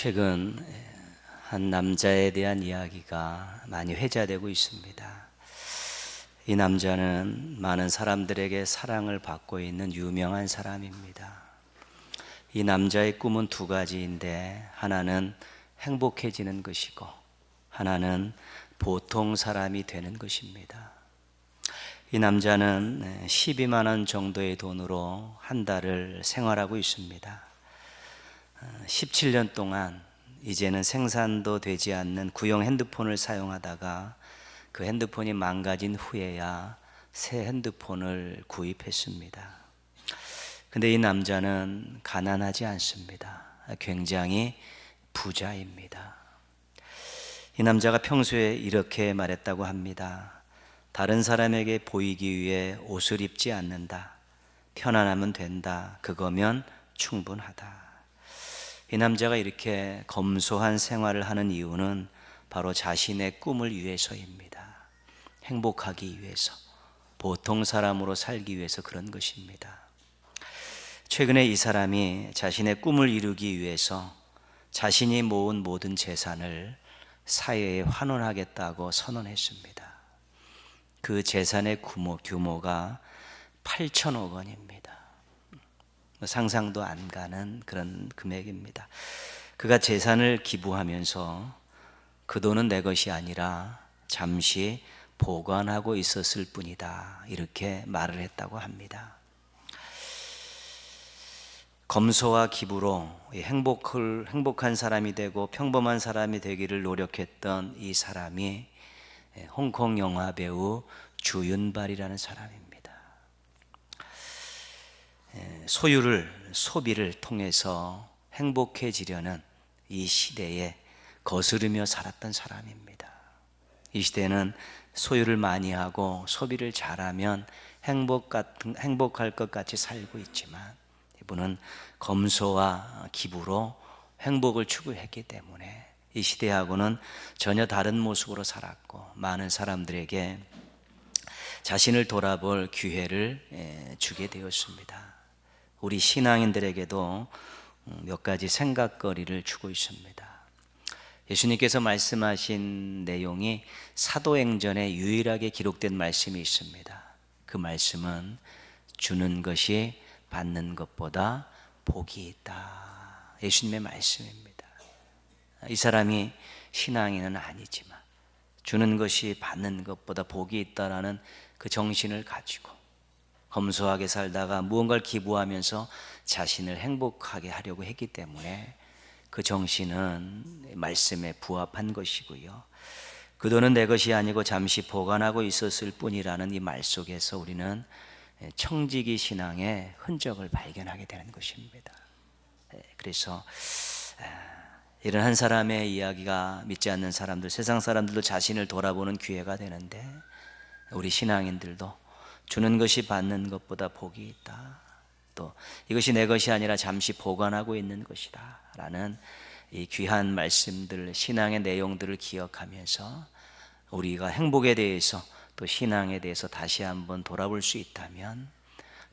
최근 한 남자에 대한 이야기가 많이 회자되고 있습니다. 이 남자는 많은 사람들에게 사랑을 받고 있는 유명한 사람입니다. 이 남자의 꿈은 두 가지인데 하나는 행복해지는 것이고 하나는 보통 사람이 되는 것입니다. 이 남자는 12만 원 정도의 돈으로 한 달을 생활하고 있습니다. 17년 동안 이제는 생산도 되지 않는 구형 핸드폰을 사용하다가 그 핸드폰이 망가진 후에야 새 핸드폰을 구입했습니다. 근데 이 남자는 가난하지 않습니다. 굉장히 부자입니다. 이 남자가 평소에 이렇게 말했다고 합니다. 다른 사람에게 보이기 위해 옷을 입지 않는다. 편안하면 된다. 그거면 충분하다. 이 남자가 이렇게 검소한 생활을 하는 이유는 바로 자신의 꿈을 위해서입니다. 행복하기 위해서, 보통 사람으로 살기 위해서 그런 것입니다. 최근에 이 사람이 자신의 꿈을 이루기 위해서 자신이 모은 모든 재산을 사회에 환원하겠다고 선언했습니다. 그 재산의 규모, 규모가 8천억 원입니다. 뭐 상상도 안 가는 그런 금액입니다. 그가 재산을 기부하면서 그 돈은 내 것이 아니라 잠시 보관하고 있었을 뿐이다. 이렇게 말을 했다고 합니다. 검소와 기부로 행복을, 행복한 사람이 되고 평범한 사람이 되기를 노력했던 이 사람이 홍콩 영화 배우 주윤발이라는 사람입니다. 소유를 소비를 통해서 행복해지려는 이 시대에 거스르며 살았던 사람입니다. 이 시대는 소유를 많이 하고 소비를 잘하면 행복 같은 행복할 것 같이 살고 있지만 이분은 검소와 기부로 행복을 추구했기 때문에 이 시대하고는 전혀 다른 모습으로 살았고 많은 사람들에게 자신을 돌아볼 기회를 주게 되었습니다. 우리 신앙인들에게도 음, 몇 가지 생각거리를 주고 있습니다. 예수님께서 말씀하신 내용이 사도행전에 유일하게 기록된 말씀이 있습니다. 그 말씀은 주는 것이 받는 것보다 복이 있다. 예수님의 말씀입니다. 이 사람이 신앙인은 아니지만 주는 것이 받는 것보다 복이 있다라는 그 정신을 가지고 검소하게 살다가 무언가를 기부하면서 자신을 행복하게 하려고 했기 때문에 그 정신은 말씀에 부합한 것이고요. 그 돈은 내 것이 아니고 잠시 보관하고 있었을 뿐이라는 이 말 속에서 우리는 청지기 신앙의 흔적을 발견하게 되는 것입니다. 예, 그래서 이런 한 사람의 이야기가 믿지 않는 사람들, 세상 사람들도 자신을 돌아보는 기회가 되는데 우리 신앙인들도 주는 것이 받는 것보다 복이 있다. 또 이것이 내 것이 아니라 잠시 보관하고 있는 것이다. 라는 이 귀한 말씀들, 신앙의 내용들을 기억하면서 우리가 행복에 대해서 또 신앙에 대해서 다시 한번 돌아볼 수 있다면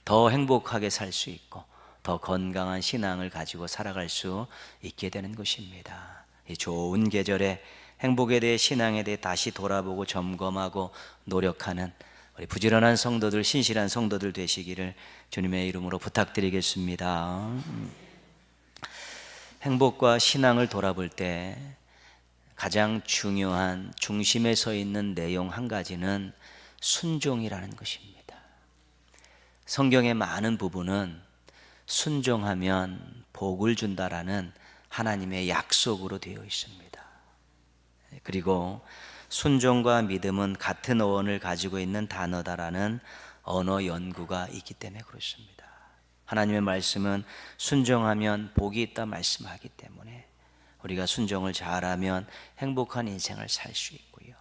더 행복하게 살 수 있고 더 건강한 신앙을 가지고 살아갈 수 있게 되는 것입니다. 이 좋은 계절에 행복에 대해 신앙에 대해 다시 돌아보고 점검하고 노력하는 우리 부지런한 성도들, 신실한 성도들 되시기를 주님의 이름으로 부탁드리겠습니다. 행복과 신앙을 돌아볼 때 가장 중요한 중심에 서 있는 내용 한 가지는 순종이라는 것입니다. 성경의 많은 부분은 순종하면 복을 준다라는 하나님의 약속으로 되어 있습니다. 그리고 순종과 믿음은 같은 어원을 가지고 있는 단어다라는 언어 연구가 있기 때문에 그렇습니다. 하나님의 말씀은 순종하면 복이 있다 말씀하기 때문에 우리가 순종을 잘하면 행복한 인생을 살 수 있고요.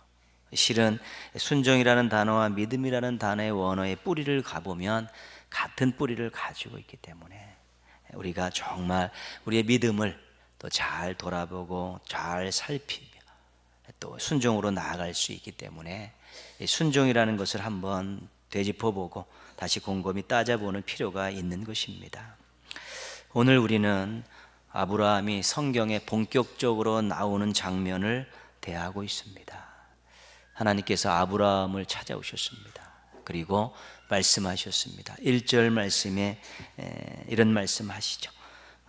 실은 순종이라는 단어와 믿음이라는 단어의 원어의 뿌리를 가보면 같은 뿌리를 가지고 있기 때문에 우리가 정말 우리의 믿음을 또 잘 돌아보고 잘 살피 또 순종으로 나아갈 수 있기 때문에 순종이라는 것을 한번 되짚어보고 다시 곰곰이 따져보는 필요가 있는 것입니다. 오늘 우리는 아브라함이 성경에 본격적으로 나오는 장면을 대하고 있습니다. 하나님께서 아브라함을 찾아오셨습니다. 그리고 말씀하셨습니다. 1절 말씀에 이런 말씀 하시죠.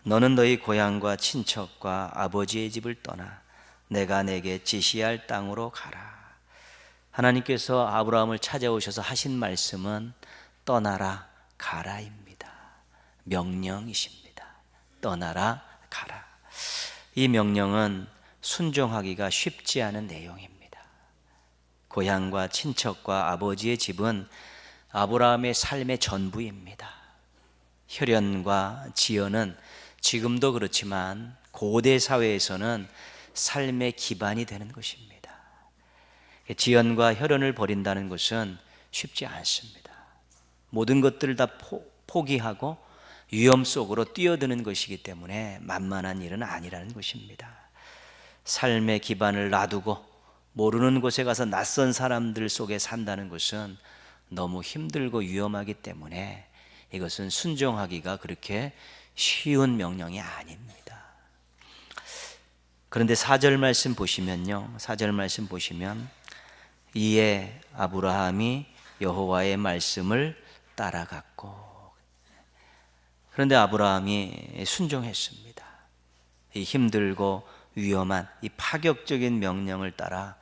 너는 너희 고향과 친척과 아버지의 집을 떠나 내가 내게 지시할 땅으로 가라. 하나님께서 아브라함을 찾아오셔서 하신 말씀은 떠나라 가라입니다. 명령이십니다. 떠나라 가라. 이 명령은 순종하기가 쉽지 않은 내용입니다. 고향과 친척과 아버지의 집은 아브라함의 삶의 전부입니다. 혈연과 지연은 지금도 그렇지만 고대 사회에서는 삶의 기반이 되는 것입니다. 지연과 혈연을 버린다는 것은 쉽지 않습니다. 모든 것들을 다 포, 기하고 위험 속으로 뛰어드는 것이기 때문에 만만한 일은 아니라는 것입니다. 삶의 기반을 놔두고 모르는 곳에 가서 낯선 사람들 속에 산다는 것은 너무 힘들고 위험하기 때문에 이것은 순종하기가 그렇게 쉬운 명령이 아닙니다. 그런데 4절 말씀 보시면요. 4절 말씀 보시면 이에 아브라함이 여호와의 말씀을 따라갔고 그런데 아브라함이 순종했습니다. 이 힘들고 위험한 이 파격적인 명령을 따라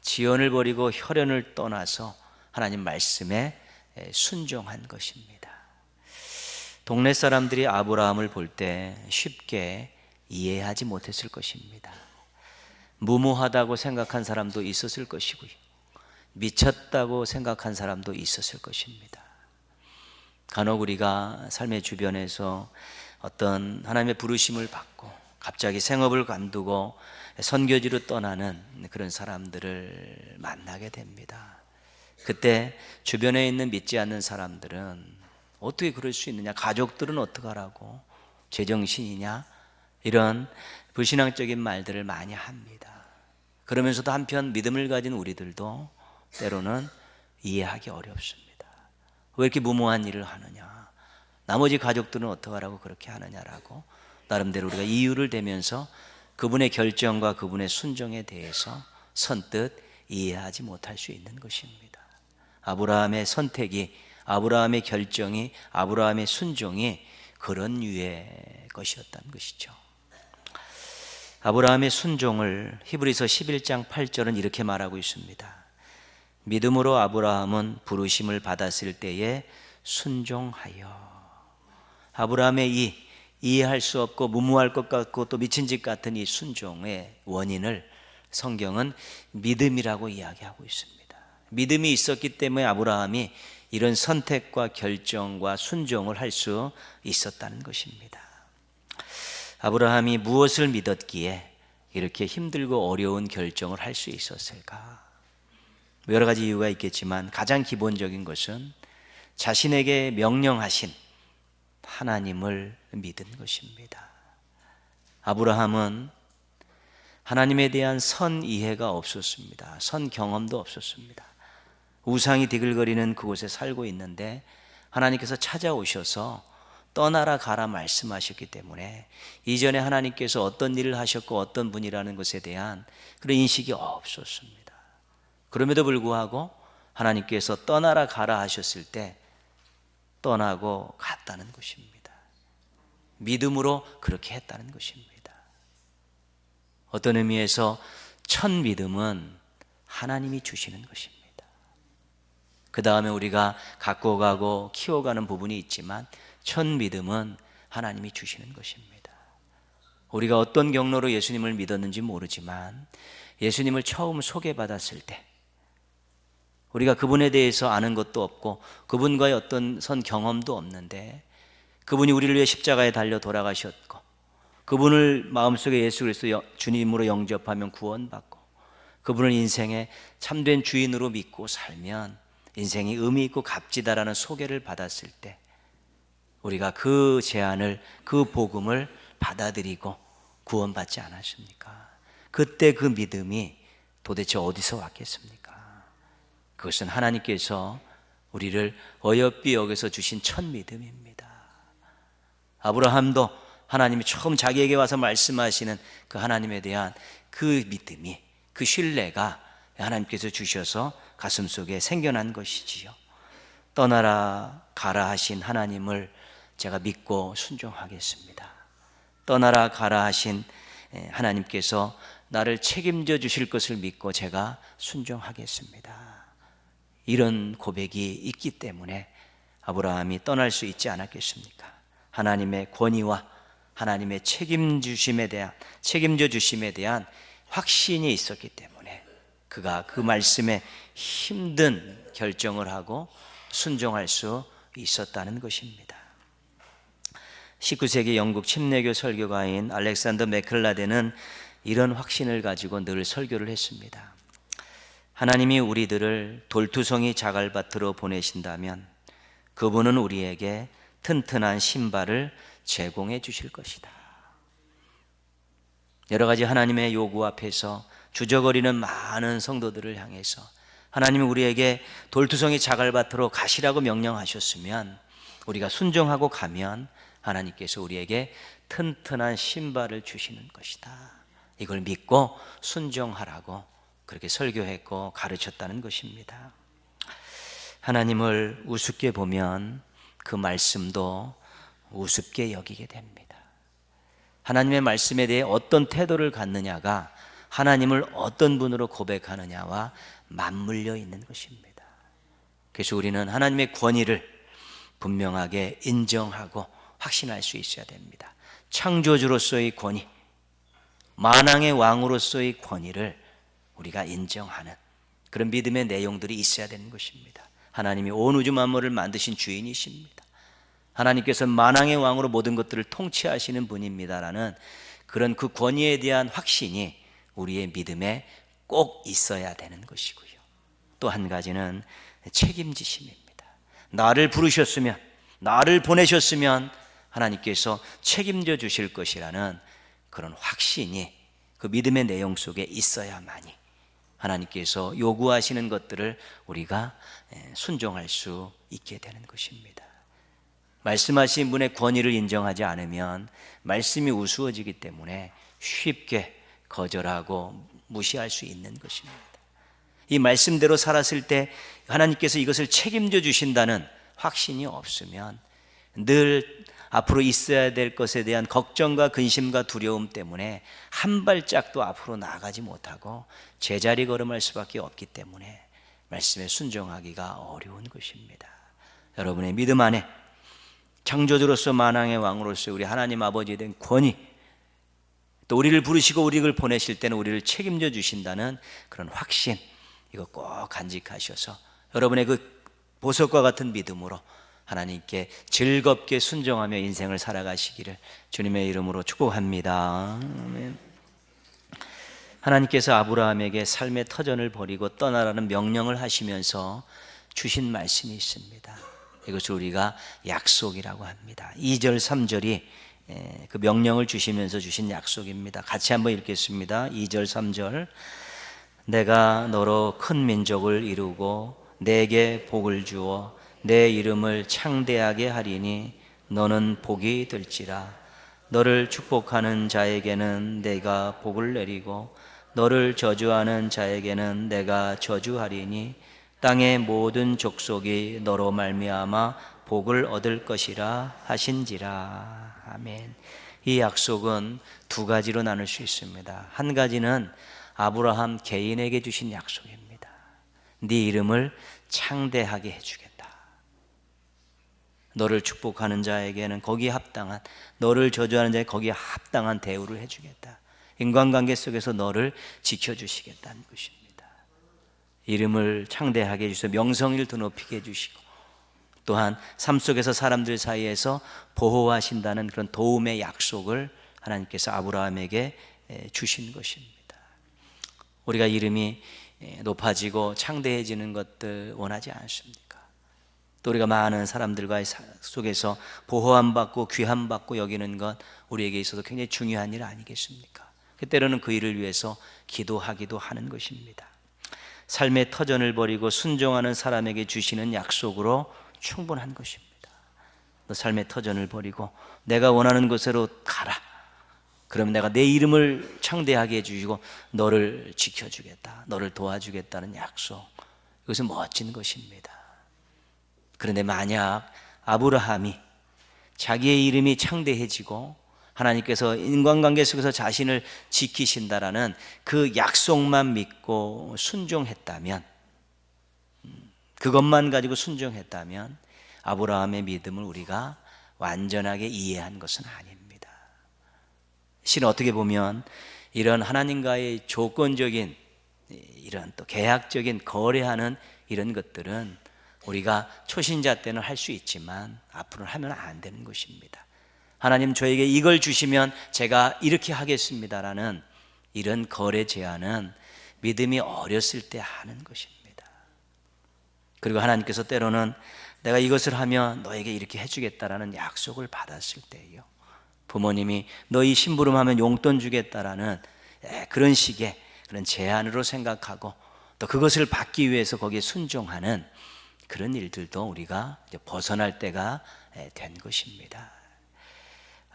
지연을 버리고 혈연을 떠나서 하나님 말씀에 순종한 것입니다. 동네 사람들이 아브라함을 볼 때 쉽게 이해하지 못했을 것입니다. 무모하다고 생각한 사람도 있었을 것이고요. 미쳤다고 생각한 사람도 있었을 것입니다. 간혹 우리가 삶의 주변에서 어떤 하나님의 부르심을 받고 갑자기 생업을 관두고 선교지로 떠나는 그런 사람들을 만나게 됩니다. 그때 주변에 있는 믿지 않는 사람들은 어떻게 그럴 수 있느냐? 가족들은 어떡하라고? 제정신이냐? 이런 불신앙적인 말들을 많이 합니다. 그러면서도 한편 믿음을 가진 우리들도 때로는 이해하기 어렵습니다. 왜 이렇게 무모한 일을 하느냐? 나머지 가족들은 어떡하라고 그렇게 하느냐라고 나름대로 우리가 이유를 대면서 그분의 결정과 그분의 순종에 대해서 선뜻 이해하지 못할 수 있는 것입니다. 아브라함의 선택이, 아브라함의 결정이, 아브라함의 순종이 그런 유의 것이었다는 것이죠. 아브라함의 순종을 히브리서 11장 8절은 이렇게 말하고 있습니다. 믿음으로 아브라함은 부르심을 받았을 때에 순종하여 아브라함의 이 이해할 수 없고 무모할 것 같고 또 미친 짓 같은 이 순종의 원인을 성경은 믿음이라고 이야기하고 있습니다. 믿음이 있었기 때문에 아브라함이 이런 선택과 결정과 순종을 할 수 있었다는 것입니다. 아브라함이 무엇을 믿었기에 이렇게 힘들고 어려운 결정을 할 수 있었을까? 여러 가지 이유가 있겠지만 가장 기본적인 것은 자신에게 명령하신 하나님을 믿은 것입니다. 아브라함은 하나님에 대한 선 이해가 없었습니다. 선 경험도 없었습니다. 우상이 디글거리는 그곳에 살고 있는데 하나님께서 찾아오셔서 떠나라 가라 말씀하셨기 때문에 이전에 하나님께서 어떤 일을 하셨고 어떤 분이라는 것에 대한 그런 인식이 없었습니다. 그럼에도 불구하고 하나님께서 떠나라 가라 하셨을 때 떠나고 갔다는 것입니다. 믿음으로 그렇게 했다는 것입니다. 어떤 의미에서 첫 믿음은 하나님이 주시는 것입니다. 그 다음에 우리가 갖고 가고 키워가는 부분이 있지만 첫 믿음은 하나님이 주시는 것입니다. 우리가 어떤 경로로 예수님을 믿었는지 모르지만 예수님을 처음 소개받았을 때 우리가 그분에 대해서 아는 것도 없고 그분과의 어떤 선 경험도 없는데 그분이 우리를 위해 십자가에 달려 돌아가셨고 그분을 마음속에 예수 그리스도 주님으로 영접하면 구원받고 그분을 인생의 참된 주인으로 믿고 살면 인생이 의미 있고 값지다라는 소개를 받았을 때 우리가 그 제안을 그 복음을 받아들이고 구원받지 않았습니까? 그때 그 믿음이 도대체 어디서 왔겠습니까? 그것은 하나님께서 우리를 어여삐 여기서 주신 첫 믿음입니다. 아브라함도 하나님이 처음 자기에게 와서 말씀하시는 그 하나님에 대한 그 믿음이 그 신뢰가 하나님께서 주셔서 가슴 속에 생겨난 것이지요. 떠나라 가라 하신 하나님을 제가 믿고 순종하겠습니다. 떠나라 가라 하신 하나님께서 나를 책임져 주실 것을 믿고 제가 순종하겠습니다. 이런 고백이 있기 때문에 아브라함이 떠날 수 있지 않았겠습니까? 하나님의 권위와 하나님의 책임주심에 대한 책임져 주심에 대한 확신이 있었기 때문에 그가 그 말씀에 힘든 결정을 하고 순종할 수 있었다는 것입니다. 19세기 영국 침례교 설교가인 알렉산더 맥클라데는 이런 확신을 가지고 늘 설교를 했습니다. 하나님이 우리들을 돌투성이 자갈밭으로 보내신다면 그분은 우리에게 튼튼한 신발을 제공해 주실 것이다. 여러 가지 하나님의 요구 앞에서 주저거리는 많은 성도들을 향해서 하나님이 우리에게 돌투성이 자갈밭으로 가시라고 명령하셨으면 우리가 순종하고 가면 하나님께서 우리에게 튼튼한 신발을 주시는 것이다. 이걸 믿고 순종하라고 그렇게 설교했고 가르쳤다는 것입니다. 하나님을 우습게 보면 그 말씀도 우습게 여기게 됩니다. 하나님의 말씀에 대해 어떤 태도를 갖느냐가 하나님을 어떤 분으로 고백하느냐와 맞물려 있는 것입니다. 그래서 우리는 하나님의 권위를 분명하게 인정하고 확신할 수 있어야 됩니다. 창조주로서의 권위, 만왕의 왕으로서의 권위를 우리가 인정하는 그런 믿음의 내용들이 있어야 되는 것입니다. 하나님이 온 우주 만물을 만드신 주인이십니다. 하나님께서 만왕의 왕으로 모든 것들을 통치하시는 분입니다라는 그런 그 권위에 대한 확신이 우리의 믿음에 꼭 있어야 되는 것이고요. 또 한 가지는 책임지심입니다. 나를 부르셨으면, 나를 보내셨으면 하나님께서 책임져 주실 것이라는 그런 확신이 그 믿음의 내용 속에 있어야만이 하나님께서 요구하시는 것들을 우리가 순종할 수 있게 되는 것입니다. 말씀하신 분의 권위를 인정하지 않으면 말씀이 우스워지기 때문에 쉽게 거절하고 무시할 수 있는 것입니다. 이 말씀대로 살았을 때 하나님께서 이것을 책임져 주신다는 확신이 없으면 늘 앞으로 있어야 될 것에 대한 걱정과 근심과 두려움 때문에 한 발짝도 앞으로 나가지 못하고 제자리 걸음할 수밖에 없기 때문에 말씀에 순종하기가 어려운 것입니다. 여러분의 믿음 안에 창조주로서 만왕의 왕으로서 우리 하나님 아버지에 대한 권위 또 우리를 부르시고 우리를 보내실 때는 우리를 책임져 주신다는 그런 확신 이거 꼭 간직하셔서 여러분의 그 보석과 같은 믿음으로 하나님께 즐겁게 순종하며 인생을 살아가시기를 주님의 이름으로 축복합니다. 하나님께서 아브라함에게 삶의 터전을 버리고 떠나라는 명령을 하시면서 주신 말씀이 있습니다. 이것을 우리가 약속이라고 합니다. 2절, 3절이 그 명령을 주시면서 주신 약속입니다. 같이 한번 읽겠습니다. 2절, 3절. 내가 너로 큰 민족을 이루고 내게 복을 주어 내 이름을 창대하게 하리니 너는 복이 될지라 너를 축복하는 자에게는 내가 복을 내리고 너를 저주하는 자에게는 내가 저주하리니 땅의 모든 족속이 너로 말미암아 복을 얻을 것이라 하신지라 아멘. 이 약속은 두 가지로 나눌 수 있습니다. 한 가지는 아브라함 개인에게 주신 약속입니다. 네 이름을 창대하게 해주겠다. 너를 축복하는 자에게는 거기에 합당한 너를 저주하는 자에 거기에 합당한 대우를 해주겠다. 인간관계 속에서 너를 지켜주시겠다는 것입니다. 이름을 창대하게 해주셔서 명성을 더 높이게 해주시고 또한 삶 속에서 사람들 사이에서 보호하신다는 그런 도움의 약속을 하나님께서 아브라함에게 주신 것입니다. 우리가 이름이 높아지고 창대해지는 것들 원하지 않습니까? 또 우리가 많은 사람들과의 속에서 보호함 받고 귀함 받고 여기는 것 우리에게 있어서 굉장히 중요한 일 아니겠습니까? 때로는 그 일을 위해서 기도하기도 하는 것입니다. 삶의 터전을 버리고 순종하는 사람에게 주시는 약속으로 충분한 것입니다. 너 삶의 터전을 버리고 내가 원하는 곳으로 가라. 그럼 내가 내 이름을 창대하게 해주시고 너를 지켜주겠다. 너를 도와주겠다는 약속. 이것은 멋진 것입니다. 그런데 만약 아브라함이 자기의 이름이 창대해지고 하나님께서 인간관계 속에서 자신을 지키신다라는 그 약속만 믿고 순종했다면 음, 그것만 가지고 순종했다면 아브라함의 믿음을 우리가 완전하게 이해한 것은 아닙니다. 실은 어떻게 보면 이런 하나님과의 조건적인 이런 또 계약적인 거래하는 이런 것들은 우리가 초신자 때는 할 수 있지만 앞으로는 하면 안 되는 것입니다. 하나님 저에게 이걸 주시면 제가 이렇게 하겠습니다라는 이런 거래 제안은 믿음이 어렸을 때 하는 것입니다. 그리고 하나님께서 때로는 내가 이것을 하면 너에게 이렇게 해주겠다라는 약속을 받았을 때요. 부모님이 너희 심부름하면 용돈 주겠다라는 예, 그런 식의 그런 제안으로 생각하고 또 그것을 받기 위해서 거기에 순종하는 그런 일들도 우리가 벗어날 때가 예, 된 것입니다.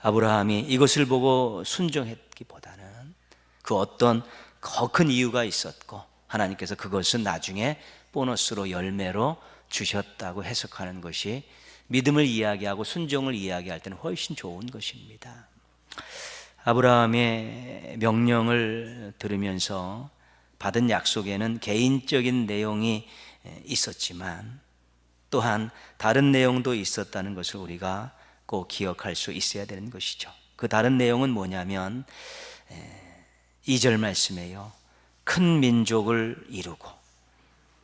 아브라함이 이것을 보고 순종했기보다는 그 어떤 큰 이유가 있었고 하나님께서 그것은 나중에 보너스로 열매로 주셨다고 해석하는 것이 믿음을 이야기하고 순종을 이야기할 때는 훨씬 좋은 것입니다. 아브라함의 명령을 들으면서 받은 약속에는 개인적인 내용이 있었지만 또한 다른 내용도 있었다는 것을 우리가 꼭 기억할 수 있어야 되는 것이죠. 그 다른 내용은 뭐냐면 2절 말씀에요. 큰 민족을 이루고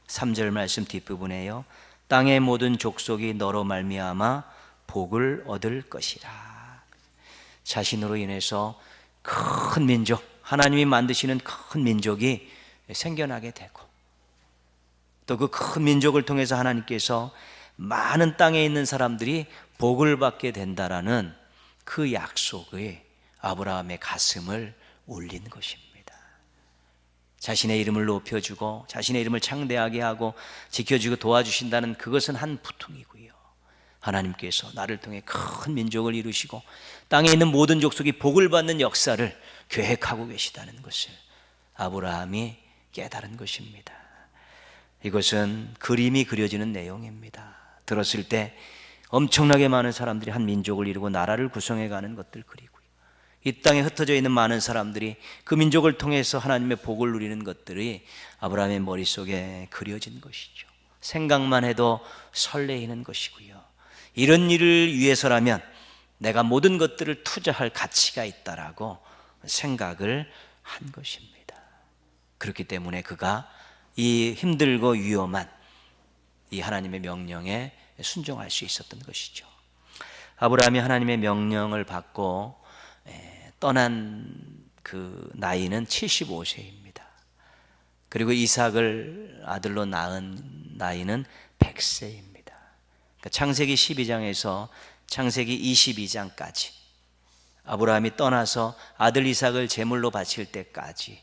3절 말씀 뒷부분에요. 땅의 모든 족속이 너로 말미암아 복을 얻을 것이라. 자신으로 인해서 큰 민족, 하나님이 만드시는 큰 민족이 생겨나게 되고 또 그 큰 민족을 통해서 하나님께서 많은 땅에 있는 사람들이 복을 받게 된다라는 그 약속의 아브라함의 가슴을 울린 것입니다. 자신의 이름을 높여주고 자신의 이름을 창대하게 하고 지켜주고 도와주신다는 그것은 한 부통이고요. 하나님께서 나를 통해 큰 민족을 이루시고 땅에 있는 모든 족속이 복을 받는 역사를 계획하고 계시다는 것을 아브라함이 깨달은 것입니다. 이것은 그림이 그려지는 내용입니다. 들었을 때 엄청나게 많은 사람들이 한 민족을 이루고 나라를 구성해 가는 것들 그리고요. 이 땅에 흩어져 있는 많은 사람들이 그 민족을 통해서 하나님의 복을 누리는 것들이 아브라함의 머릿속에 그려진 것이죠. 생각만 해도 설레이는 것이고요. 이런 일을 위해서라면 내가 모든 것들을 투자할 가치가 있다라고 생각을 한 것입니다. 그렇기 때문에 그가 이 힘들고 위험한 이 하나님의 명령에 순종할 수 있었던 것이죠. 아브라함이 하나님의 명령을 받고 떠난 그 나이는 75세입니다. 그리고 이삭을 아들로 낳은 나이는 100세입니다. 그러니까 창세기 12장에서 창세기 22장까지 아브라함이 떠나서 아들 이삭을 제물로 바칠 때까지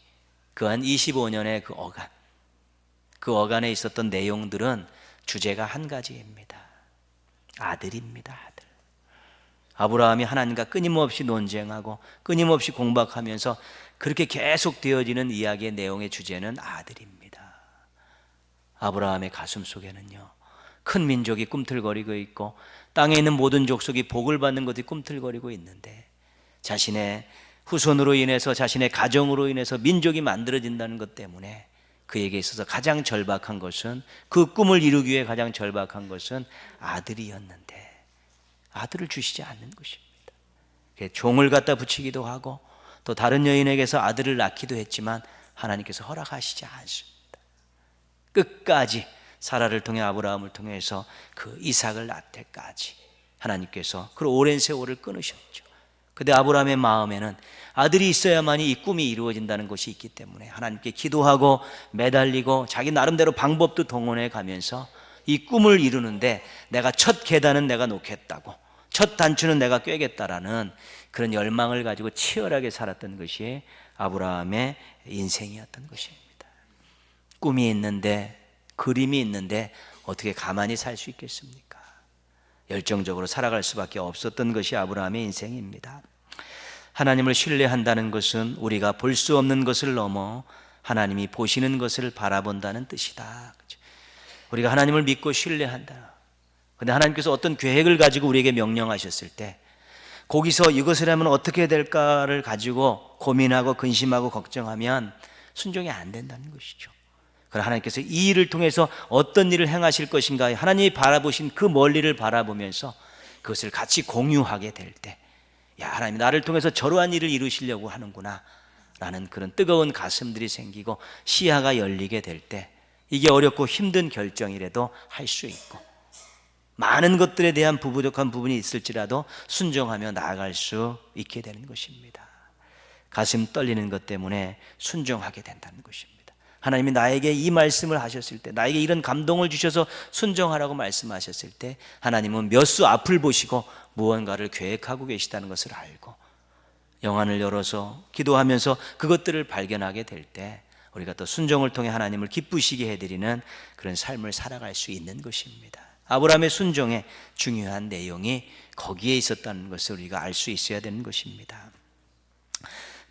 그 한 25년의 그 어간 그 어간에 있었던 내용들은 주제가 한 가지입니다. 아들입니다, 아들. 아브라함이 하나님과 끊임없이 논쟁하고 끊임없이 공박하면서 그렇게 계속 되어지는 이야기의 내용의 주제는 아들입니다. 아브라함의 가슴 속에는요, 큰 민족이 꿈틀거리고 있고 땅에 있는 모든 족속이 복을 받는 것이 꿈틀거리고 있는데 자신의 후손으로 인해서 자신의 가정으로 인해서 민족이 만들어진다는 것 때문에 그에게 있어서 가장 절박한 것은 그 꿈을 이루기 위해 가장 절박한 것은 아들이었는데 아들을 주시지 않는 것입니다. 종을 갖다 붙이기도 하고 또 다른 여인에게서 아들을 낳기도 했지만 하나님께서 허락하시지 않습니다. 끝까지 사라를 통해 아브라함을 통해서 그 이삭을 낳을 때까지 하나님께서 그 오랜 세월을 끊으셨죠. 근데 아브라함의 마음에는 아들이 있어야만이 이 꿈이 이루어진다는 것이 있기 때문에 하나님께 기도하고 매달리고 자기 나름대로 방법도 동원해 가면서 이 꿈을 이루는데 내가 첫 계단은 내가 놓겠다고 첫 단추는 내가 꿰겠다라는 그런 열망을 가지고 치열하게 살았던 것이 아브라함의 인생이었던 것입니다. 꿈이 있는데 그림이 있는데 어떻게 가만히 살 수 있겠습니까? 열정적으로 살아갈 수밖에 없었던 것이 아브라함의 인생입니다. 하나님을 신뢰한다는 것은 우리가 볼 수 없는 것을 넘어 하나님이 보시는 것을 바라본다는 뜻이다. 우리가 하나님을 믿고 신뢰한다. 근데 하나님께서 어떤 계획을 가지고 우리에게 명령하셨을 때 거기서 이것을 하면 어떻게 될까를 가지고 고민하고 근심하고 걱정하면 순종이 안 된다는 것이죠. 그러나 하나님께서 이 일을 통해서 어떤 일을 행하실 것인가 하나님이 바라보신 그 멀리를 바라보면서 그것을 같이 공유하게 될 때, 야, 하나님 나를 통해서 저러한 일을 이루시려고 하는구나. 라는 그런 뜨거운 가슴들이 생기고 시야가 열리게 될 때, 이게 어렵고 힘든 결정이라도 할 수 있고, 많은 것들에 대한 부부족한 부분이 있을지라도 순종하며 나아갈 수 있게 되는 것입니다. 가슴 떨리는 것 때문에 순종하게 된다는 것입니다. 하나님이 나에게 이 말씀을 하셨을 때, 나에게 이런 감동을 주셔서 순종하라고 말씀하셨을 때, 하나님은 몇 수 앞을 보시고 무언가를 계획하고 계시다는 것을 알고, 영안을 열어서 기도하면서 그것들을 발견하게 될 때, 우리가 또 순종을 통해 하나님을 기쁘시게 해드리는 그런 삶을 살아갈 수 있는 것입니다. 아브라함의 순종의 중요한 내용이 거기에 있었다는 것을 우리가 알 수 있어야 되는 것입니다.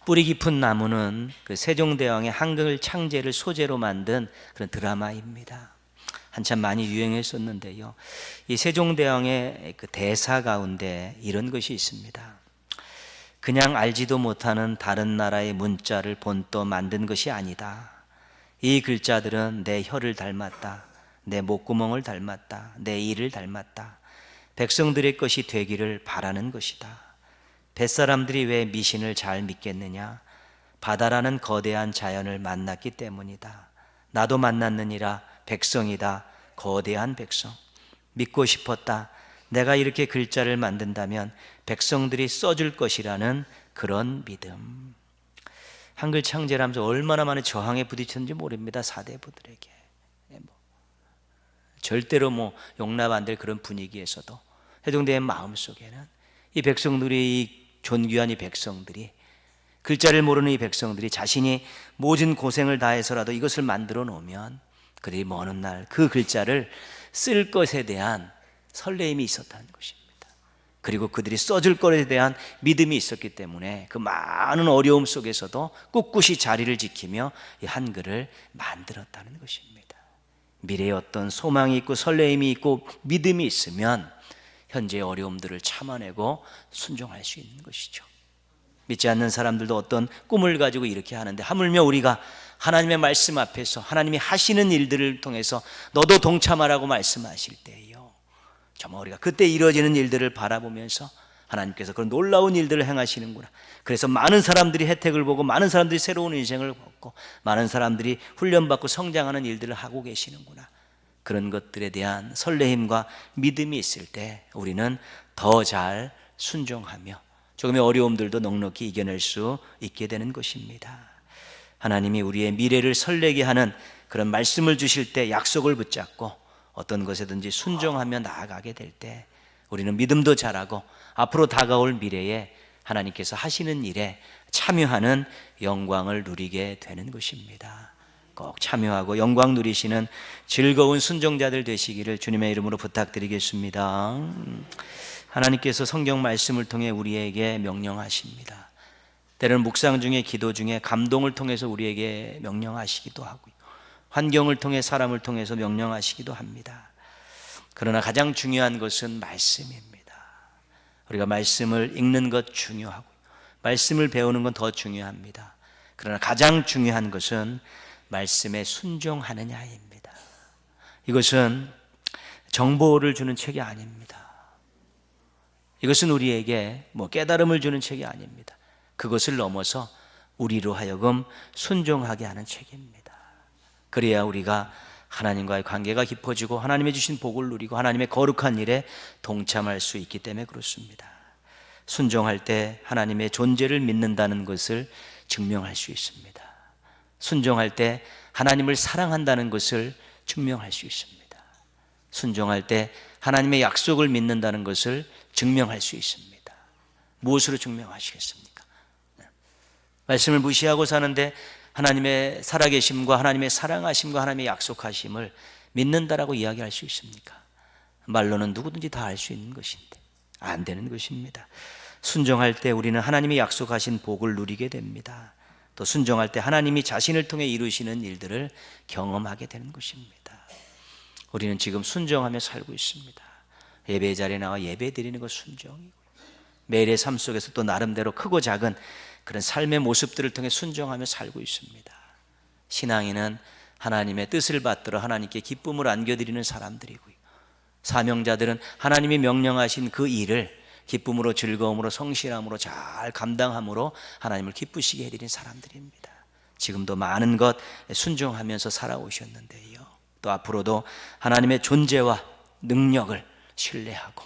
뿌리 깊은 나무는 그 세종대왕의 한글 창제를 소재로 만든 그런 드라마입니다. 한참 많이 유행했었는데요. 이 세종대왕의 그 대사 가운데 이런 것이 있습니다. 그냥 알지도 못하는 다른 나라의 문자를 본떠 만든 것이 아니다. 이 글자들은 내 혀를 닮았다. 내 목구멍을 닮았다. 내 이를 닮았다. 백성들의 것이 되기를 바라는 것이다. 뱃사람들이 왜 미신을 잘 믿겠느냐? 바다라는 거대한 자연을 만났기 때문이다. 나도 만났느니라 백성이다. 거대한 백성. 믿고 싶었다. 내가 이렇게 글자를 만든다면 백성들이 써줄 것이라는 그런 믿음. 한글 창제를 하면서 얼마나 많은 저항에 부딪혔는지 모릅니다. 사대부들에게. 뭐 절대로 뭐 용납 안 될 그런 분위기에서도 해동대의 마음 속에는 이 백성들이 존귀한 이 백성들이 글자를 모르는 이 백성들이 자신이 모진 고생을 다해서라도 이것을 만들어 놓으면 그들이 먼 훗날 그 글자를 쓸 것에 대한 설레임이 있었다는 것입니다. 그리고 그들이 써줄 것에 대한 믿음이 있었기 때문에 그 많은 어려움 속에서도 꿋꿋이 자리를 지키며 이 한글을 만들었다는 것입니다. 미래에 어떤 소망이 있고 설레임이 있고 믿음이 있으면 현재의 어려움들을 참아내고 순종할 수 있는 것이죠. 믿지 않는 사람들도 어떤 꿈을 가지고 이렇게 하는데 하물며 우리가 하나님의 말씀 앞에서 하나님이 하시는 일들을 통해서 너도 동참하라고 말씀하실 때요. 정말 우리가 그때 이루어지는 일들을 바라보면서 하나님께서 그런 놀라운 일들을 행하시는구나. 그래서 많은 사람들이 혜택을 보고 많은 사람들이 새로운 인생을 얻고 많은 사람들이 훈련받고 성장하는 일들을 하고 계시는구나. 그런 것들에 대한 설레임과 믿음이 있을 때 우리는 더 잘 순종하며 조금의 어려움들도 넉넉히 이겨낼 수 있게 되는 것입니다. 하나님이 우리의 미래를 설레게 하는 그런 말씀을 주실 때 약속을 붙잡고 어떤 것에든지 순종하며 나아가게 될 때 우리는 믿음도 잘하고 앞으로 다가올 미래에 하나님께서 하시는 일에 참여하는 영광을 누리게 되는 것입니다. 꼭 참여하고 영광 누리시는 즐거운 순종자들 되시기를 주님의 이름으로 부탁드리겠습니다. 하나님께서 성경 말씀을 통해 우리에게 명령하십니다. 때로는 묵상 중에 기도 중에 감동을 통해서 우리에게 명령하시기도 하고요. 환경을 통해 사람을 통해서 명령하시기도 합니다. 그러나 가장 중요한 것은 말씀입니다. 우리가 말씀을 읽는 것 중요하고 말씀을 배우는 건 더 중요합니다. 그러나 가장 중요한 것은 말씀에 순종하느냐입니다. 이것은 정보를 주는 책이 아닙니다. 이것은 우리에게 뭐 깨달음을 주는 책이 아닙니다. 그것을 넘어서 우리로 하여금 순종하게 하는 책입니다. 그래야 우리가 하나님과의 관계가 깊어지고 하나님의 주신 복을 누리고 하나님의 거룩한 일에 동참할 수 있기 때문에 그렇습니다. 순종할 때 하나님의 존재를 믿는다는 것을 증명할 수 있습니다. 순종할 때 하나님을 사랑한다는 것을 증명할 수 있습니다. 순종할 때 하나님의 약속을 믿는다는 것을 증명할 수 있습니다. 무엇으로 증명하시겠습니까? 네. 말씀을 무시하고 사는데 하나님의 살아계심과 하나님의 사랑하심과 하나님의 약속하심을 믿는다라고 이야기할 수 있습니까? 말로는 누구든지 다할수 있는 것인데 안 되는 것입니다. 순종할 때 우리는 하나님이 약속하신 복을 누리게 됩니다. 또 순종할 때 하나님이 자신을 통해 이루시는 일들을 경험하게 되는 것입니다. 우리는 지금 순종하며 살고 있습니다. 예배 자리에 나와 예배 드리는 것 순종이고 매일의 삶 속에서 또 나름대로 크고 작은 그런 삶의 모습들을 통해 순종하며 살고 있습니다. 신앙인은 하나님의 뜻을 받들어 하나님께 기쁨을 안겨드리는 사람들이고요. 사명자들은 하나님이 명령하신 그 일을 기쁨으로 즐거움으로 성실함으로 잘 감당함으로 하나님을 기쁘시게 해드린 사람들입니다. 지금도 많은 것 순종하면서 살아오셨는데요. 또 앞으로도 하나님의 존재와 능력을 신뢰하고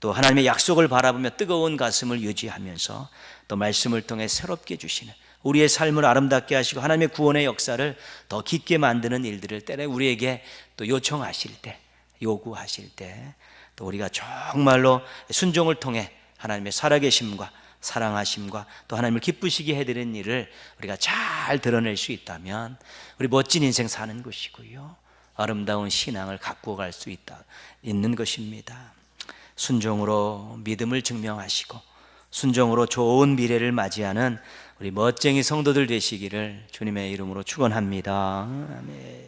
또 하나님의 약속을 바라보며 뜨거운 가슴을 유지하면서 또 말씀을 통해 새롭게 주시는 우리의 삶을 아름답게 하시고 하나님의 구원의 역사를 더 깊게 만드는 일들을 때에 우리에게 또 요청하실 때 요구하실 때 또 우리가 정말로 순종을 통해 하나님의 살아계심과 사랑하심과 또 하나님을 기쁘시게 해드리는 일을 우리가 잘 드러낼 수 있다면 우리 멋진 인생 사는 것이고요 아름다운 신앙을 갖고 갈 수 있다 있는 것입니다. 순종으로 믿음을 증명하시고 순종으로 좋은 미래를 맞이하는 우리 멋쟁이 성도들 되시기를 주님의 이름으로 축원합니다. 아멘.